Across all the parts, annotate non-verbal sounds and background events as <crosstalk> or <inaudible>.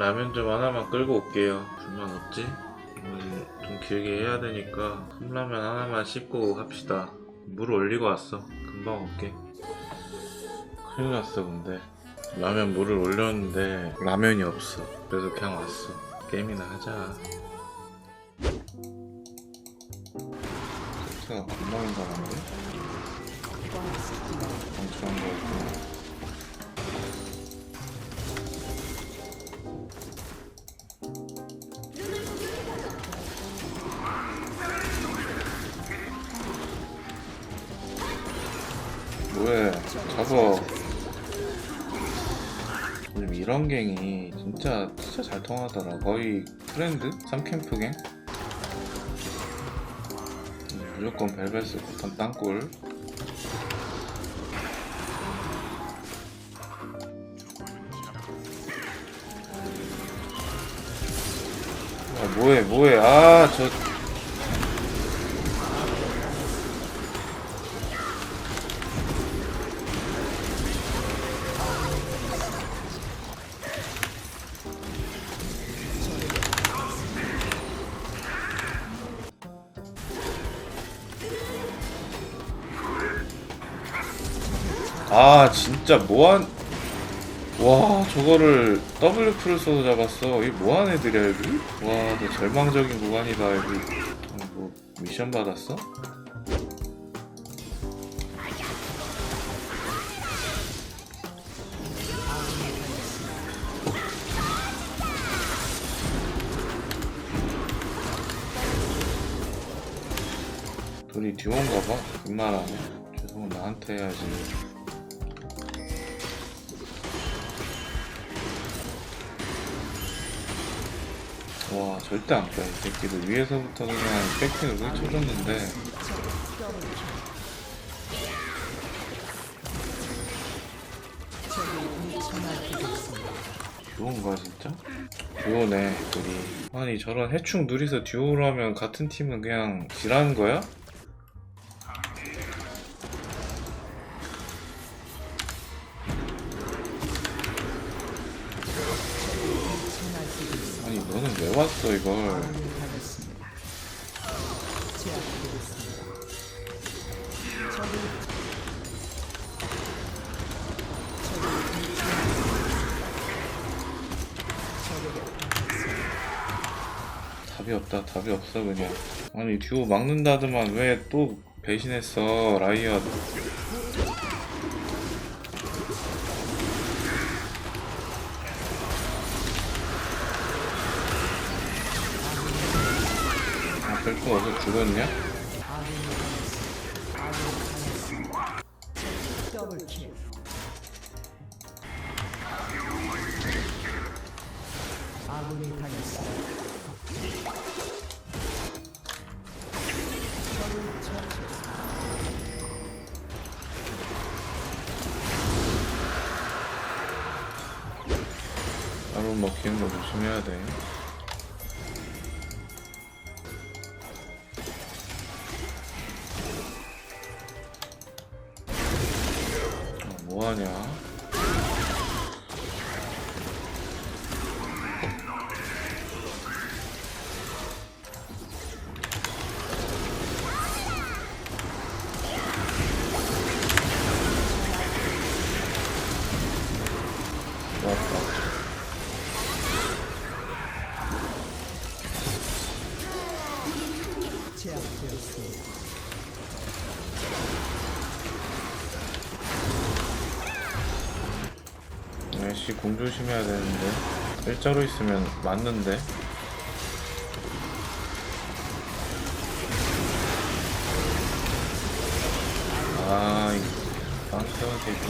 라면 좀 하나만 끌고 올게요. 불만 없지? 오늘 좀 길게 해야 되니까 컵라면 하나만 씹고 합시다. 물 올리고 왔어. 금방 올게. 큰일 났어 근데. 라면 물을 올렸는데 라면이 없어. 그래서 그냥 왔어. 게임이나 하자. 세트가 금방인 가 본데? 방출한 거였구 잡어 요즘 이런 갱이 진짜 진짜 잘 통하더라 거의 트렌드? 3캠프 갱? 음, 무조건 벨벳스 고탄 땅굴 아 뭐해 뭐해 아저 아 진짜 뭐한 와 저거를 W 풀을 써서 잡았어 이 뭐한 애들이야 여기? 와너 절망적인 구간이다 여기 어, 뭐 미션 받았어? 둘이 듀오인가봐? 웬만하네 죄송은 나한테 해야지 와 절대 안 빼. 이 새끼들 위에서부터 그냥 백킹을 왜 쳐줬는데 듀오인가 진짜? 듀오네 둘이 아니 저런 해충 둘이서 듀오로 하면 같은 팀은 그냥 지라는 거야? 답이 없다. 답이 없어 그냥. 아니 듀오 막는다더만 왜 또 배신했어 라이엇. 아 별거 어서 죽었냐? 아군이 당했습 먹히는 거 조심해야 돼 공 조심해야 되는데. 일자로 있으면 맞는데. 아이 빵태원 새끼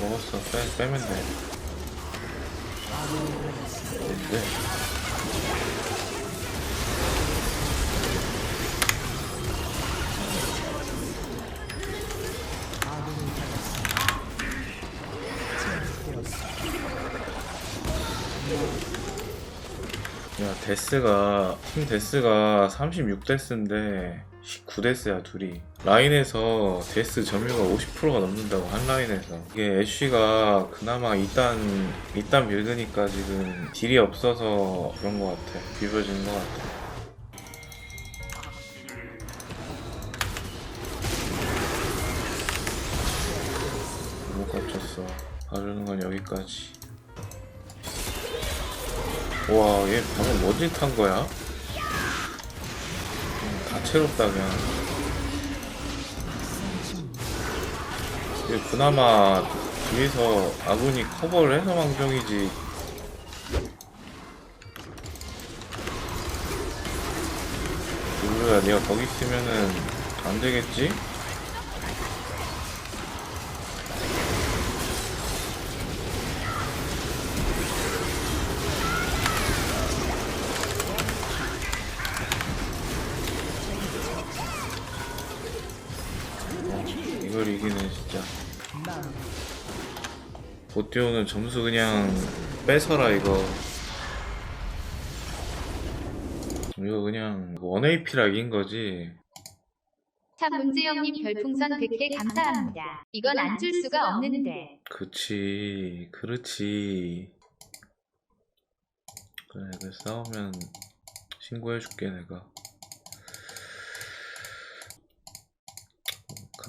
먹었어. 빼, 빼면 돼. 뭔데 데스가 팀 데스가 36데스인데 19데스야 둘이. 라인에서 데스 점유가 50%가 넘는다고 한 라인에서. 이게 애쉬가 그나마 이딴 이딴 빌드니까 지금 딜이 없어서 그런 것 같아. 비벼지는 것 같아. 못 갇혔어. 봐주는 건 여기까지 와, 얘 방금 뭐짓 한 거야? 음, 다채롭다, 그냥. 얘 그나마 뒤에서 아군이 커버를 해서 망정이지. 룰루야, 내가 거기 있으면은 안 되겠지? 이걸 이기네, 진짜. 보티오는 점수 그냥 뺏어라 이거 이거 그냥 1AP라 이긴 거지 참 문재영님 별풍선 100개 감사합니다. 이건 안 줄 수가 없는데. 그치 그렇지 그래 그 싸우면 신고해줄게 내가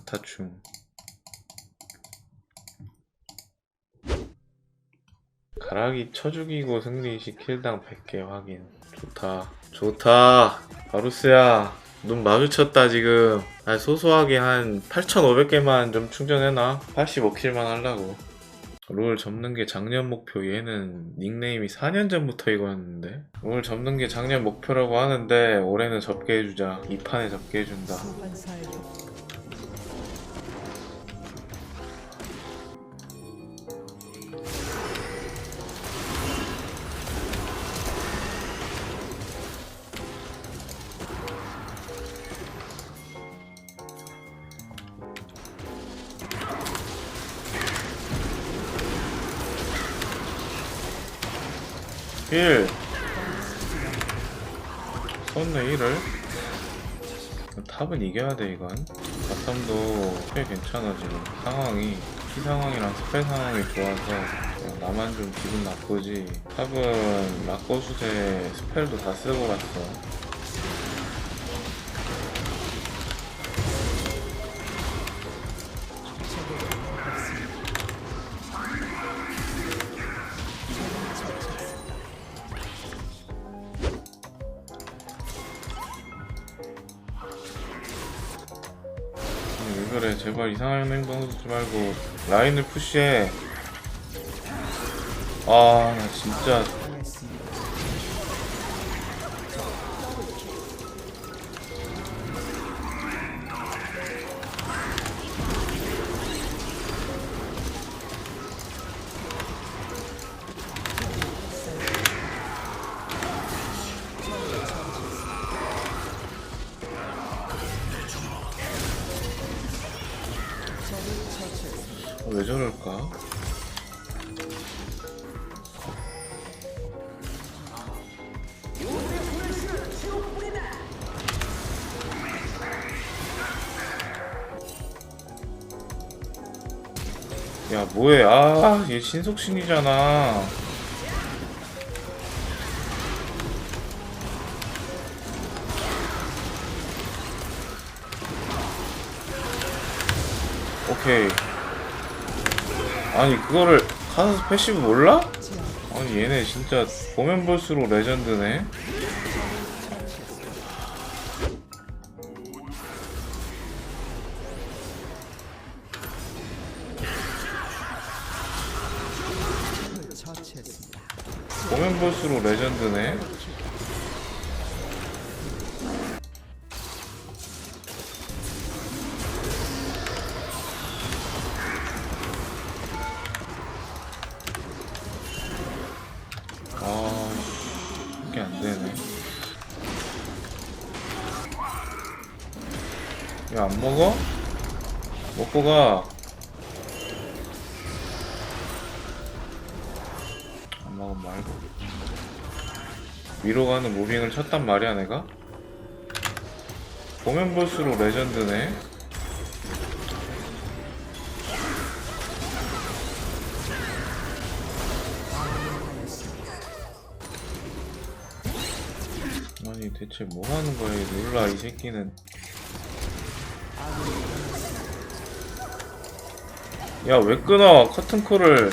카타충. 가락이 쳐 죽이고 승리 시 킬당 100개 확인. 좋다. 좋다. 바루스야 눈 마주쳤다 지금. 아, 소소하게 한 8,500개만 좀 충전해놔. 85킬만 하려고. 롤 접는 게 작년 목표. 얘는 닉네임이 4년 전부터 이거였는데. 롤 접는 게 작년 목표라고 하는데 올해는 접게 해주자. 이 판에 접게 해준다 소환사의 힐. 썼네 1을. 탑은 이겨야 돼 이건. 바텀도 꽤 괜찮아 지금. 상황이 피 상황이랑 스펠 상황이 좋아서 그냥 나만 좀 기분 나쁘지. 탑은 라꺼수세 스펠도 다 쓰고 갔어 그래 제발 이상한 행동 하지 말고 라인을 푸시해. 아 나 진짜 왜 저럴까? 야 뭐해 아얘 신속신이잖아 오케이 아니 그거를 카사스 패시브 몰라? 아니 얘네 진짜 보면 볼수록 레전드네. 보면 볼수록 레전드네 가. 안 먹으면 말고. 위로 가는 무빙을 쳤단 말이야 내가? 보면 볼수록 레전드네 아니 대체 뭐 하는 거야 이 룰라 이 새끼는 야 왜 끊어? 커튼콜을.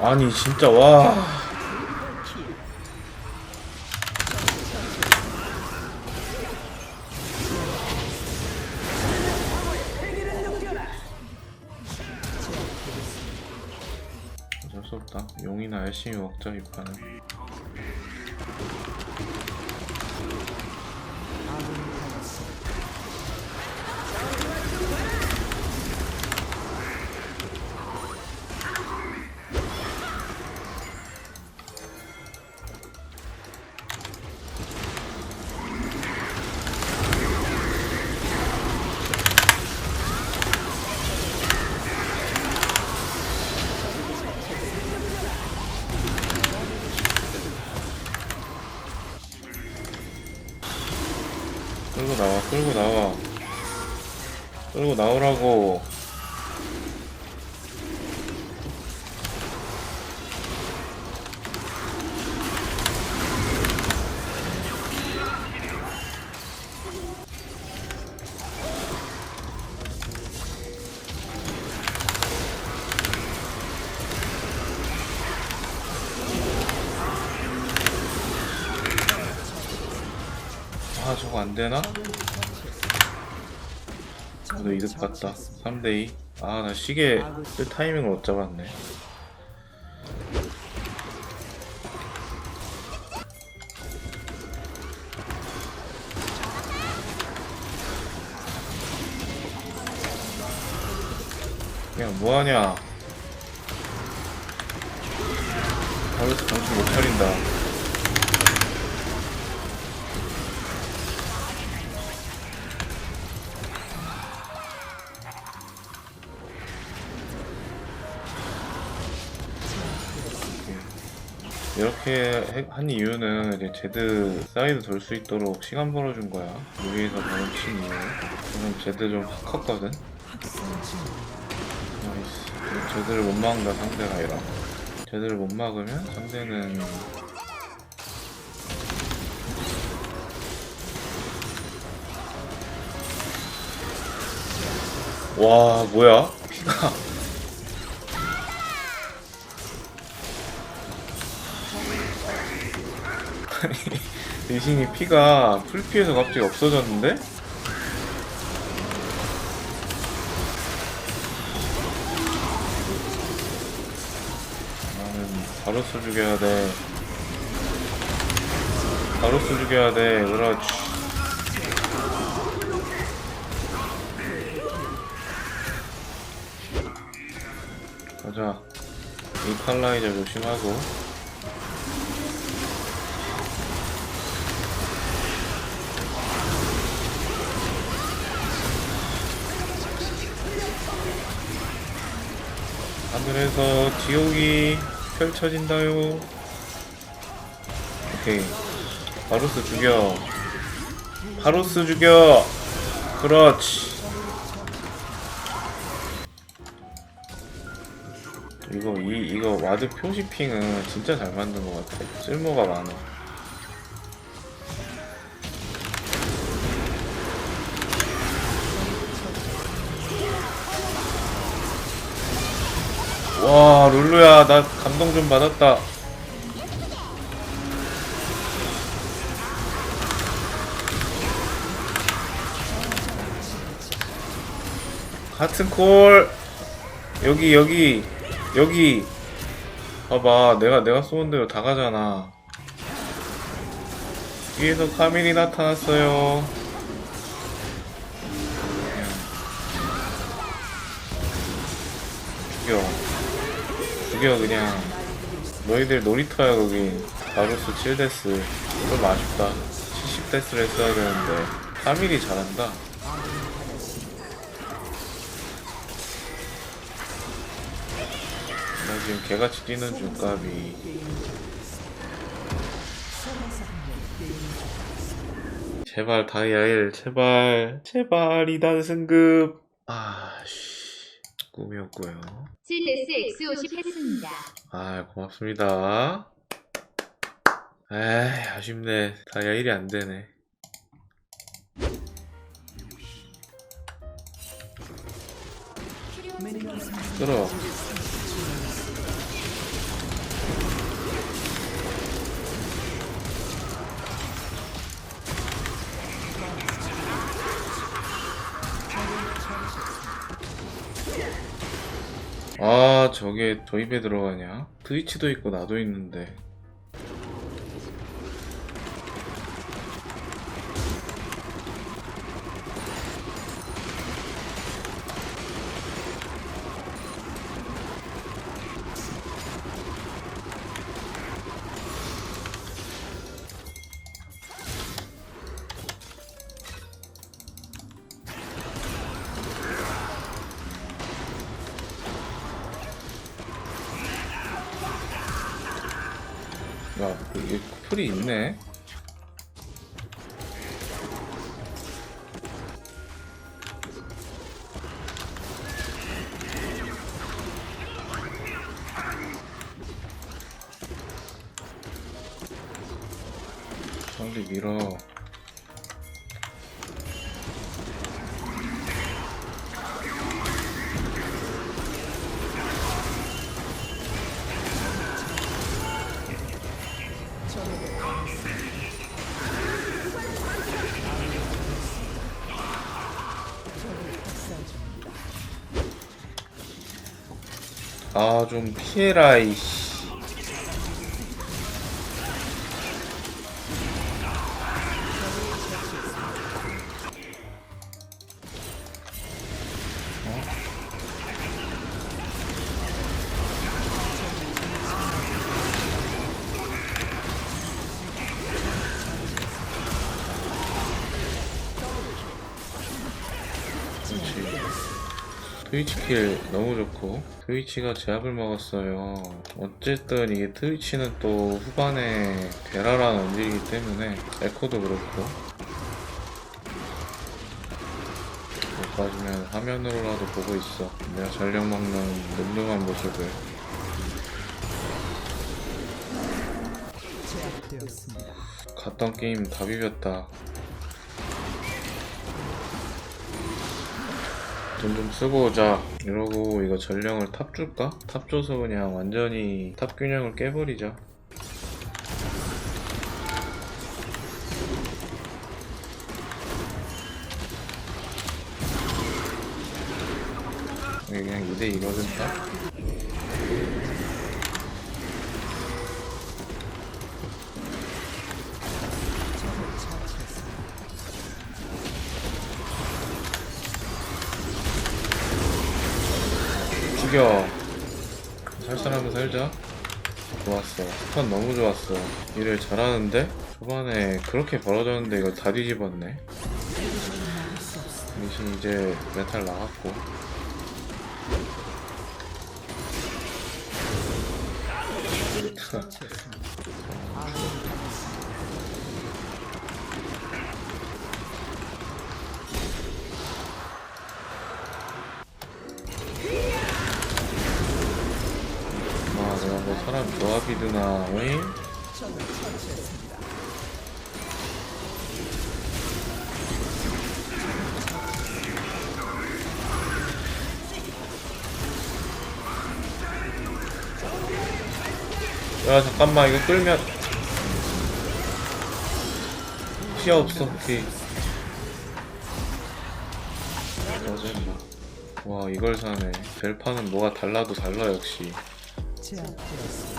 아니 진짜 와. 어쩔 수 없다. 용이나 열심히 먹자 이 판은 끌고 나와 끌고 나오라고 아 저거 안되나? 그래도 이득 봤다. 3대2 아 나 시계 쓸 타이밍을 못 잡았네. 그냥 뭐하냐? 바로서 정신 못 차린다 이렇게 해- 한 이유는 이제 제드 사이드 돌 수 있도록 시간 벌어준 거야. 여기에서 바로 친 이유. 저는 제드 좀확 컸거든. 나이스. 제드를 못 막는다 상대가 이라. 제드를 못 막으면 상대는 와 뭐야 피가 <laughs> <laughs> 리신이 피가 풀피에서 갑자기 없어졌는데? 나는 바로스 죽여야 돼. 바로스 죽여야 돼. 그렇지. 가자. 이 칼라이저 조심하고. 하늘에서 지옥이 펼쳐진다요. 오케이. 바로스 죽여. 바로스 죽여. 그렇지. 이거 이 이거 와드 표시핑은 진짜 잘 만든 것 같아. 쓸모가 많아. 와 룰루야 나 감동 좀 받았다. 같은 콜. 여기 여기 여기. 봐봐 내가 내가 쏘는 대로 다 가잖아. 뒤에서 카밀이 나타났어요. 죽여 죽여 그냥 너희들 놀이터야 거기. 바루스 7데스. 좀 아쉽다. 70데스를 했어야 되는데. 카밀이 잘한다. 지금 개같이 뛰는 중값이 제발 다이아1 제발 제발 2단 승급. 아씨 꿈이었고요. 7데스 X50 했습니다. 아 고맙습니다. 에이 아쉽네. 다이아 1이 안 되네. 끌어 아 저게 저 입에 들어가냐? 트위치도 있고 나도 있는데 쿠플이 있네. 빨리 밀어 아 좀 피해라 트위치 킬 너무 좋고 트위치가 제압을 먹었어요. 어쨌든 이게 트위치는 또 후반에 베라란 원딜이기 때문에 에코도 그렇고 못 빠지면 화면으로라도 보고 있어. 내가 전력 먹는 늠름한 모습을. 갔던 게임 다 비볐다 돈 좀 쓰고 오자 이러고 이거 전령을 탑 줄까? 탑 줘서 그냥 완전히 탑 균형을 깨버리자 그냥 2대2거든 탑? 살 사람은 살자. 좋았어. 스턴 너무 좋았어. 일을 잘하는데 초반에 그렇게 벌어졌는데 이걸 다 뒤집었네. 대신 이제 메탈 나갔고 <laughs> 드나 왜? 야 잠깐만 이거 끌면. 피어 없어 오케이. 어제 뭐와 이걸 사네. 벨파는 뭐가 달라도 달라 역시. 제압되었습니다.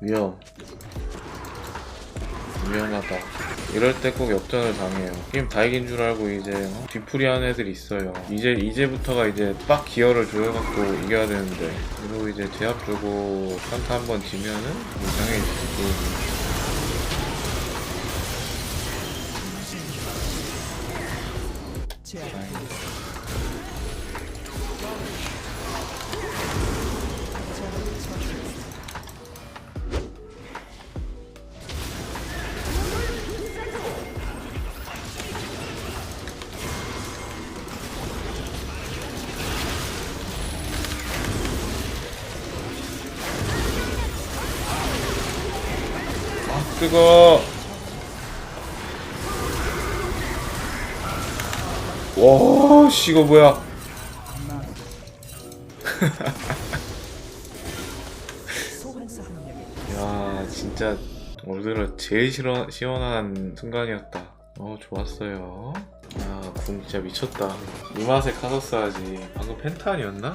위험. 위험하다. 이럴 때 꼭 역전을 당해요. 게임 다 이긴 줄 알고 이제 어? 뒤풀이 하는 애들 있어요. 이제 이제부터가 이제 빡 기어를 조여갖고 이겨야 되는데. 그리고 이제 제압 주고 산타 한번 지면은 이상해지지 와, 씨 이거 뭐야? <laughs> 야, 진짜 올 들어 제일 시원, 시원한 순간이었다. 어, 좋았어요. 야, 궁 진짜 미쳤다. 이 맛에 카서스 하지. 방금 펜타 아니었나?